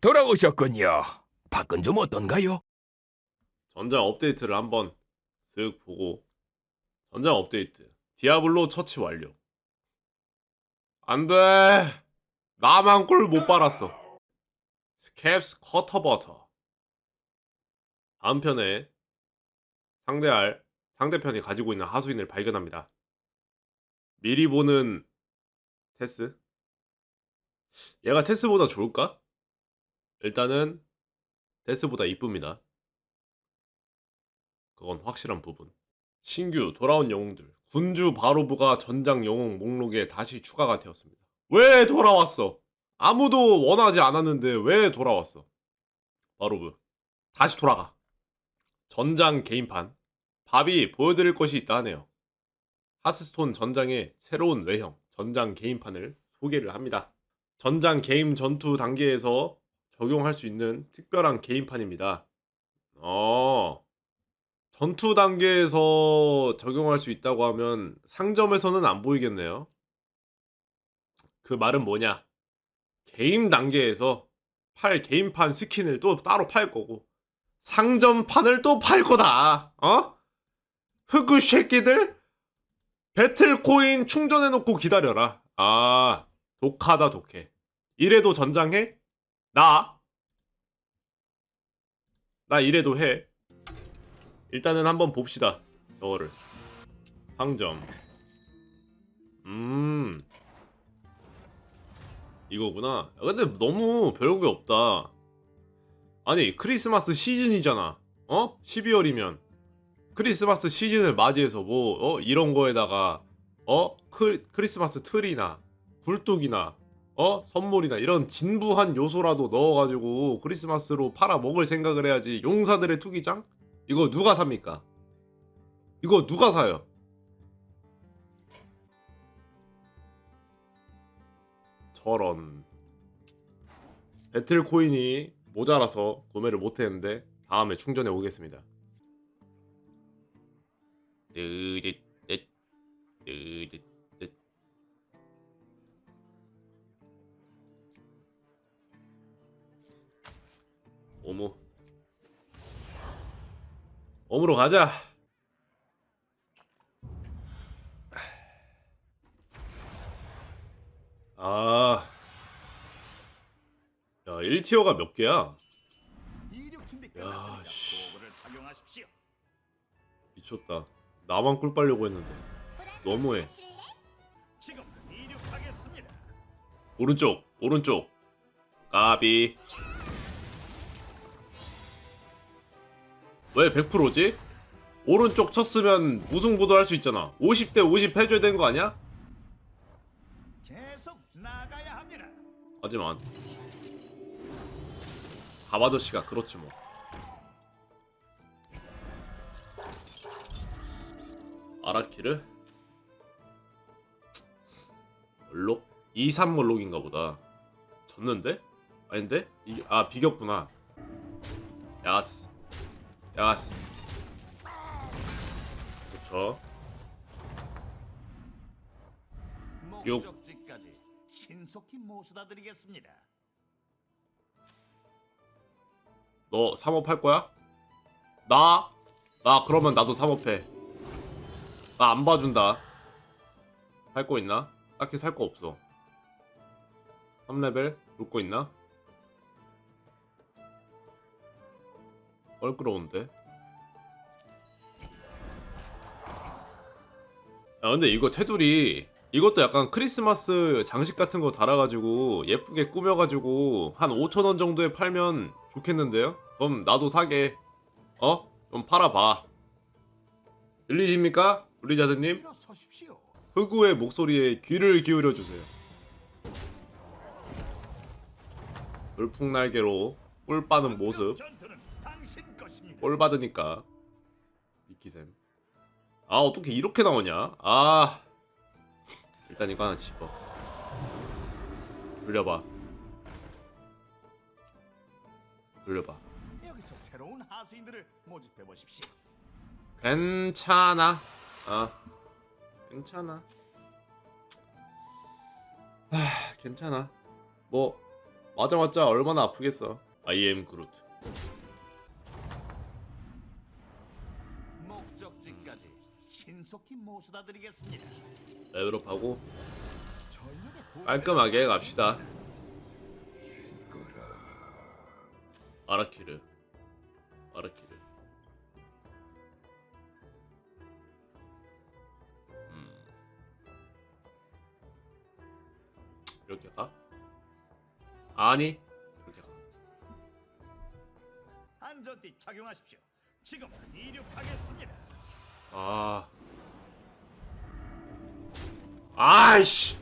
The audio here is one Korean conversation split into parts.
돌아오셨군요. 밖은 좀 어떤가요? 전장 업데이트를 한번 쓱 보고 전장 업데이트 디아블로 처치 완료 안돼 나만 꿀 못 빨았어 스캡스 커터버터 다음 편에 상대할 상대편이 가지고 있는 하수인을 발견합니다 미리 보는 테스 얘가 테스보다 좋을까? 일단은 테스보다 이쁩니다 그건 확실한 부분. 신규 돌아온 영웅들 군주 바로브가 전장 영웅 목록에 다시 추가가 되었습니다. 왜 돌아왔어? 아무도 원하지 않았는데 왜 돌아왔어? 바로브 다시 돌아가. 전장 개인판 밥이 보여드릴 것이 있다 하네요. 하스스톤 전장의 새로운 외형 전장 개인판을 소개를 합니다. 전장 게임 전투 단계에서 적용할 수 있는 특별한 개인판입니다. 어. 전투 단계에서 적용할 수 있다고 하면 상점에서는 안 보이겠네요. 그 말은 뭐냐? 게임 단계에서 팔 게임판 스킨을 또 따로 팔 거고 상점판을 또 팔 거다. 어? 흑우 새끼들 배틀 코인 충전해 놓고 기다려라. 아, 독하다 독해. 이래도 전장해? 나? 나 이래도 해. 일단은 한번 봅시다. 저거를. 상점. 음. 이거구나. 아, 근데 너무 별게 없다. 아니, 크리스마스 시즌이잖아. 어? 12월이면. 크리스마스 시즌을 맞이해서 뭐, 어? 이런 거에다가, 어? 크, 크리스마스 트리나, 굴뚝이나, 어? 선물이나 이런 진부한 요소라도 넣어가지고 크리스마스로 팔아 먹을 생각을 해야지. 용사들의 투기장? 이거 누가 삽니까? 이거 누가 사요? 저런 배틀 코인이 모자라서 구매를 못했는데 다음에 충전해 오겠습니다. 뜨릿 뜨릿 뜨릿 어머 어무로 가자. 아. 야, 1티어가 몇 개야? 야. 씨. 미쳤다. 나만 꿀 빨려고 했는데. 너무해. 오른쪽, 오른쪽. 까비. 왜 100%지? 오른쪽 쳤으면 무승부도 할 수 있잖아. 50대 50 해줘야 되는 거 아니야? 하지만 가바저씨가 그렇지 뭐 아라키를 몰록 2-3 몰록인가 보다 졌는데? 아닌데? 이, 아 비겼구나 야스 야스 그쵸 목적지까지 신속히 모셔다 드리겠습니다. 너 3업 할 거야? 나? 나 그러면 나도 3업 해. 나 안 봐준다. 살 거 있나? 딱히 살 거 없어. 3레벨? 볼거 있나? 껄끄러운데? 야 근데 이거 테두리 이것도 약간 크리스마스 장식 같은 거 달아가지고 예쁘게 꾸며가지고 한 5천원 정도에 팔면 좋겠는데요? 그럼 나도 사게 어? 좀 팔아봐 들리십니까? 블리자드님? 흑우의 목소리에 귀를 기울여주세요 돌풍날개로 꿀 빠는 모습 꼴 받으니까. 미키셈 아 어떻게 이렇게 나오냐? 아. 일단 이거 하나 집어. 돌려봐. 돌려봐. 여기서 새로운 하수인들을 모집해 보십시오. 괜찮아. 아. 괜찮아. 아 괜찮아. 뭐 맞아 맞자 얼마나 아프겠어. I am 그 목적지까지 신속히 모셔다 드리겠습니다. 레벨업하고 깔끔하게 갑시다. 아라키르. 아라키르. 음. 이렇게 가? 아니. 이렇게 가. 안전띠 착용하십시오. 지금 이륙하겠습니다. 아. 아이씨.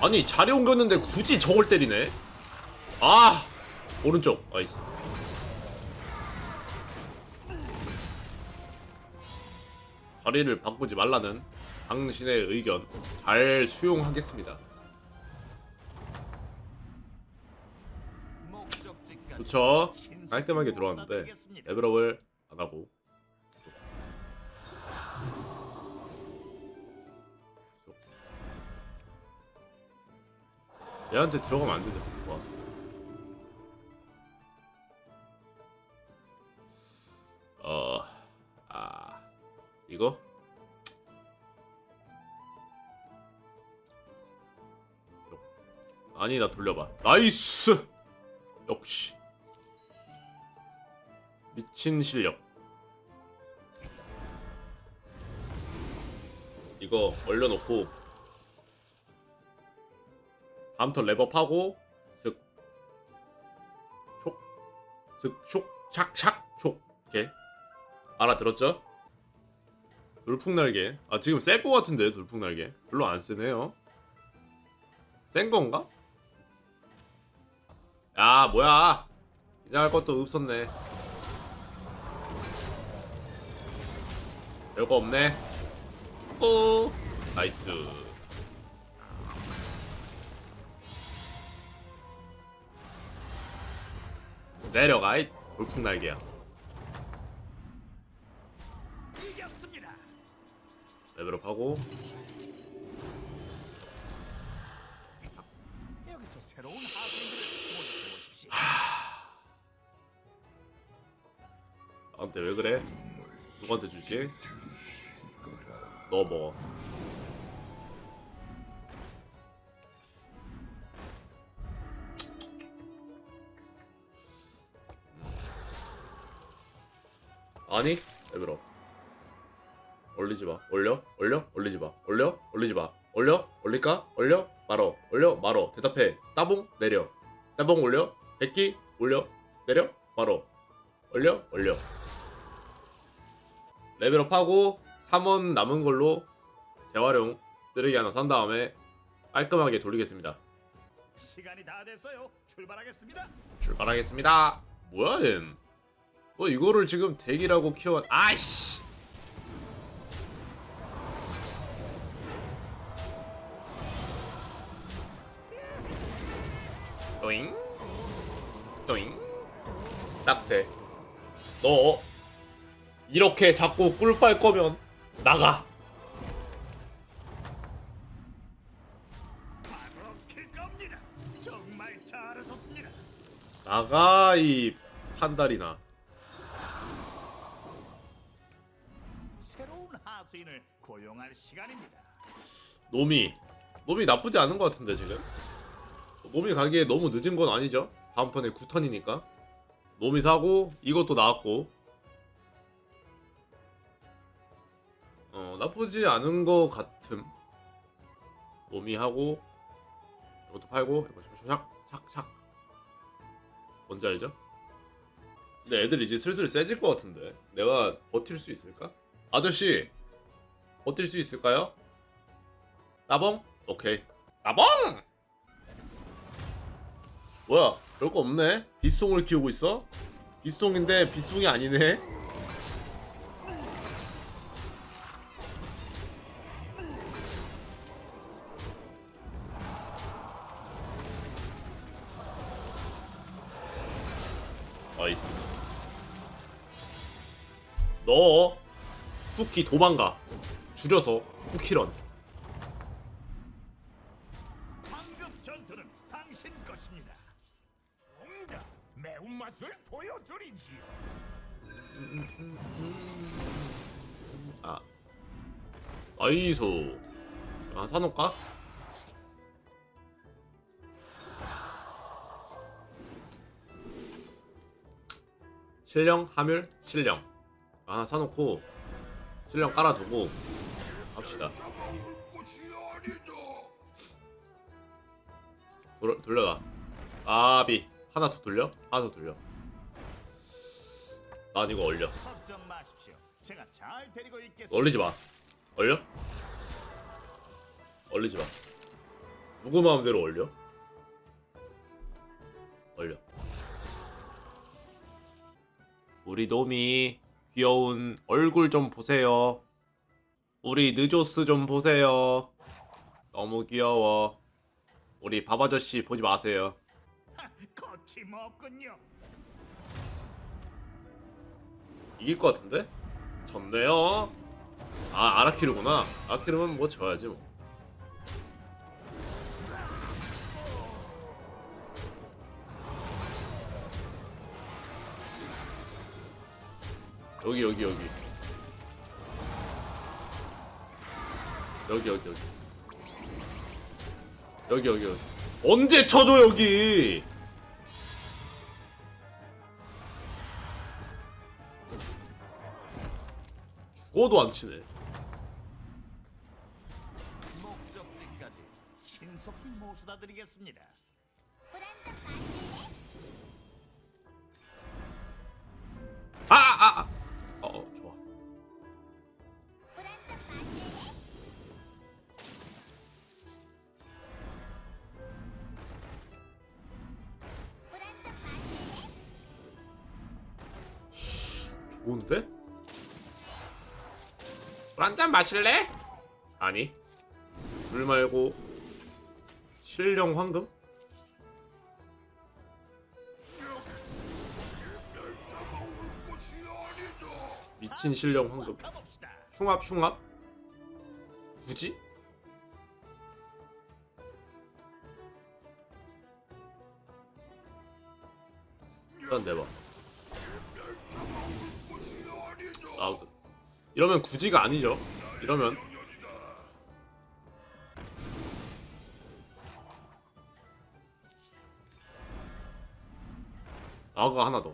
아니 자리 옮겼는데 굳이 저걸 때리네. 아. 오른쪽. 아이스. 자리를 바꾸지 말라는 당신의 의견 잘 수용하겠습니다. 신속히 깔끔하게 들어왔는데. 레벨업을 안 하고. 얘한테 들어가면 안 되죠. 와. 어, 아, 이거? 아니, 나 돌려봐. 나이스! 역시. 미친 실력. 이거 얼려놓고 턴 랩업하고 슥 촉, 슥, 촉, 샥, 샥, 촉 이렇게 알아들었죠? 돌풍날개. 아 지금 셀것 같은데 돌풍날개. 별로 안 쓰네요. 센 건가? 야 뭐야? 그냥 할 것도 없었네. 별거 없네. 오 나이스 내려가 이 여기서 새로운 하수인들을 모집해 보십시오. 나한테 왜 그래? 누구한테 주지? 너 먹어 아니? 레벨업 올리지 마. 올려? 올려? 올리지 마. 올려? 올리지 마. 올려? 올릴까? 올려? 말어. 올려? 말어. 대답해. 따봉? 내려. 따봉 올려? 백기? 올려? 내려? 말어. 올려? 올려. 레벨업하고 3원 남은 걸로 재활용 쓰레기 하나 산 다음에 깔끔하게 돌리겠습니다. 시간이 다 됐어요. 출발하겠습니다. 출발하겠습니다. 뭐야 얜? 너 이거를 지금 대기라고 키워 아이씨! 또잉? 또잉? 딱돼 너 이렇게 자꾸 꿀빨 거면 나가. 나가 이 판다리나 하수인을 고용할 시간입니다. 놈이 놈이 나쁘지 않은 것 같은데 지금? 놈이 가기에 너무 늦은 건 아니죠? 다음 턴에 9턴이니까. 놈이 사고 이것도 나왔고. 어 나쁘지 않은 것 같음. 놈이 하고 이것도 팔고 이거 샥샥샥. 뭔지 알죠? 근데 애들 이제 슬슬 세질 것 같은데. 내가 버틸 수 있을까? 아저씨 버틸 수 있을까요? 나봉? 오케이. 나봉! 뭐야? 별거 없네. 빗송을 키우고 있어? 빗송인데 빗송이 아니네. 너 쿠키 도망가. 줄여서 쿠키런. 방금 전투는 당신 것입니다. 손맛을 보여드리지요. 아 아이소 아 사놓을까? 실령 하물 실령 하나 사놓고 실령 깔아두고 합시다 돌, 돌려라 아비 하나 더 돌려? 하나 더 돌려 난 이거 있겠습니다. 얼리지 마. 얼려? 얼리지 마. 누구 마음대로 얼려? 얼려. 우리 놈이 귀여운 얼굴 좀 보세요. 우리 느조스 좀 보세요. 너무 귀여워. 우리 밥 아저씨 보지 마세요. 거침없군요. 이길 것 같은데? 졌네요. 아 아라키르구나. 아라키르면 뭐 져야지 뭐. 여기 여기 여기. 여기 여기 여기. 여기 여기 여기. 언제 쳐줘 여기? 죽어도 안 치네. 목적지까지 신속히 모셔다 드리겠습니다. 아, 좋은데? 물한잔 마실래? 아니. 물 말고 실령 황금? 미친 실령 황금. 흉합 흉합? 굳이? 일단 내봐 아 그- 이러면 굳이가 아니죠 이러면 나가 하나 더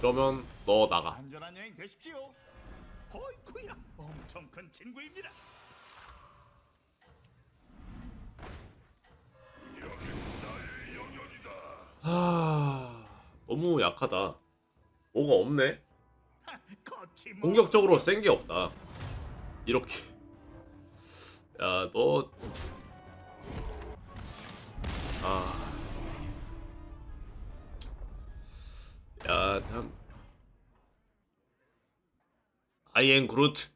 그러면 너 나가 안전한 여행 되십시오. 어이쿠야, 엄청 큰 친구입니다. 하... 너무 약하다. 뭐가 없네. 공격적으로 센 게 없다. 이렇게. 야, 너. 아. 야, 참. 아이엔 그루트.